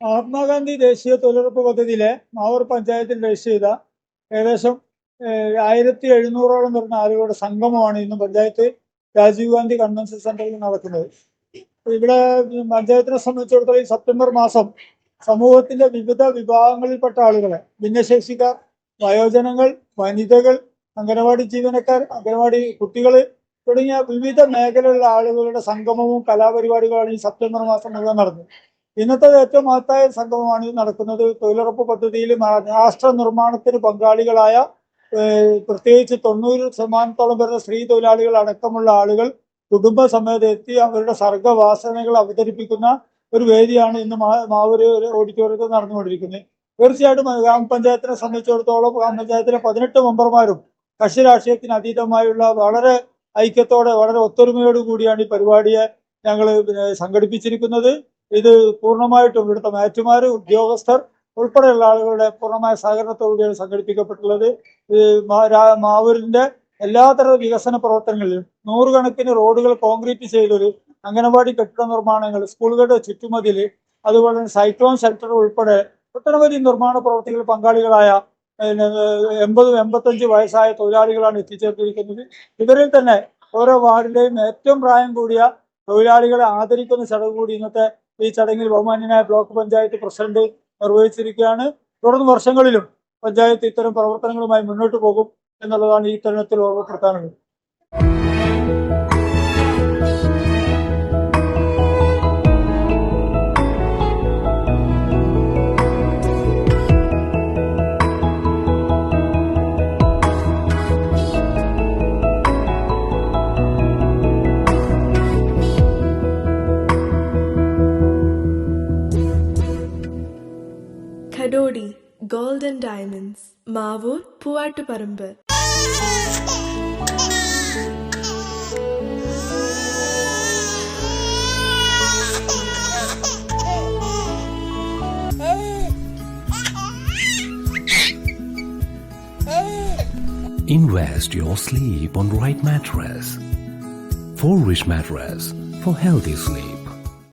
മഹാത്മാഗാന്ധി ദേശീയ തൊഴിലുറപ്പ് പദ്ധതിയിലെ മാവൂർ പഞ്ചായത്തിൽ രജിസ്റ്റർ ചെയ്ത ഏകദേശം ആയിരത്തി എഴുന്നൂറോളം വരുന്ന ആളുകളുടെ സംഗമമാണ് ഇന്ന് പഞ്ചായത്ത് രാജീവ് ഗാന്ധി കൺവെൻഷൻ സെന്ററിൽ നടക്കുന്നത്. ഇവിടെ പഞ്ചായത്തിനെ സംബന്ധിച്ചിടത്തോളം ഈ സെപ്റ്റംബർ മാസം സമൂഹത്തിന്റെ വിവിധ വിഭാഗങ്ങളിൽപ്പെട്ട ആളുകളെ ഭിന്നശേഷിക്കാർ വയോജനങ്ങൾ വനിതകൾ അംഗനവാടി ജീവനക്കാർ അംഗനവാടി കുട്ടികൾ തുടങ്ങിയ വിവിധ മേഖലയിലുള്ള ആളുകളുടെ സംഗമവും കലാപരിപാടികളാണ് ഈ സെപ്റ്റംബർ മാസം മുഴുവൻ നടന്നത്. ഇന്നത്തെ ഏറ്റവും മഹത്തായ സംഗമമാണ് നടക്കുന്നത്. തൊഴിലുറപ്പ് പദ്ധതിയിൽ രാഷ്ട്ര നിർമ്മാണത്തിന് പങ്കാളികളായ പ്രത്യേകിച്ച് തൊണ്ണൂറ് ശതമാനത്തോളം വരുന്ന സ്ത്രീ തൊഴിലാളികൾ അടക്കമുള്ള ആളുകൾ കുടുംബസമേതം എത്തി അവരുടെ സർഗവാസനകൾ അവതരിപ്പിക്കുന്ന ഒരു വേദിയാണ് ഇന്ന് മാവൂര് ഓഡിറ്റോറിയത്തിൽ നടന്നുകൊണ്ടിരിക്കുന്നത്. തീർച്ചയായിട്ടും ഗ്രാമപഞ്ചായത്തിനെ സംബന്ധിച്ചിടത്തോളം ഗ്രാമപഞ്ചായത്തിലെ പതിനെട്ട് മെമ്പർമാരും കക്ഷി രാഷ്ട്രീയത്തിന് അതീതമായുള്ള വളരെ ഐക്യത്തോടെ വളരെ ഒത്തൊരുമയോട് കൂടിയാണ് ഈ പരിപാടിയെ ഞങ്ങൾ സംഘടിപ്പിച്ചിരിക്കുന്നത്. ഇത് പൂർണമായിട്ടും ഇവിടുത്തെ മാറ്റുമാർ ഉദ്യോഗസ്ഥർ ഉൾപ്പെടെയുള്ള ആളുകളുടെ പൂർണമായ സഹകരണത്തോടുകൂടിയാണ് സംഘടിപ്പിക്കപ്പെട്ടുള്ളത്. മാവൂരിന്റെ എല്ലാതര വികസന പ്രവർത്തനങ്ങളിലും നൂറുകണക്കിന് റോഡുകൾ കോൺക്രീറ്റ് ചെയ്തൊരു അംഗനവാടി കെട്ടിട നിർമ്മാണങ്ങൾ സ്കൂളുകളുടെ ചുറ്റുമതിൽ അതുപോലെ തന്നെ സൈക്ലോൺ ഷെൽട്ടർ ഉൾപ്പെടെ ഒട്ടനവധി നിർമ്മാണ പ്രവർത്തികളിൽ പങ്കാളികളായ എൺപതും എൺപത്തഞ്ച് വയസ്സായ തൊഴിലാളികളാണ് എത്തിച്ചേർത്തിരിക്കുന്നത് ഇവരിൽ തന്നെ ഓരോ വാർഡിലെയും ഏറ്റവും പ്രായം കൂടിയ തൊഴിലാളികളെ ആദരിക്കുന്ന ചടങ്ങ് കൂടി ഇന്നത്തെ ഈ ചടങ്ങിൽ ബഹുമാന്യനായ ബ്ലോക്ക് പഞ്ചായത്ത് പ്രസിഡന്റ് നിർവഹിച്ചിരിക്കുകയാണ്. തുടർന്ന് വർഷങ്ങളിലും പഞ്ചായത്ത് ഇത്തരം പ്രവർത്തനങ്ങളുമായി മുന്നോട്ട് പോകും എന്നുള്ളതാണ് ഈ തരുണത്തിൽ ഓർമ്മപ്പെടുത്താനുള്ളത്. கடோடி gold diamonds, diamonds Mavoor Poovattuparamba Invest your sleep on right mattress. Four Rich Mattress for healthy sleep.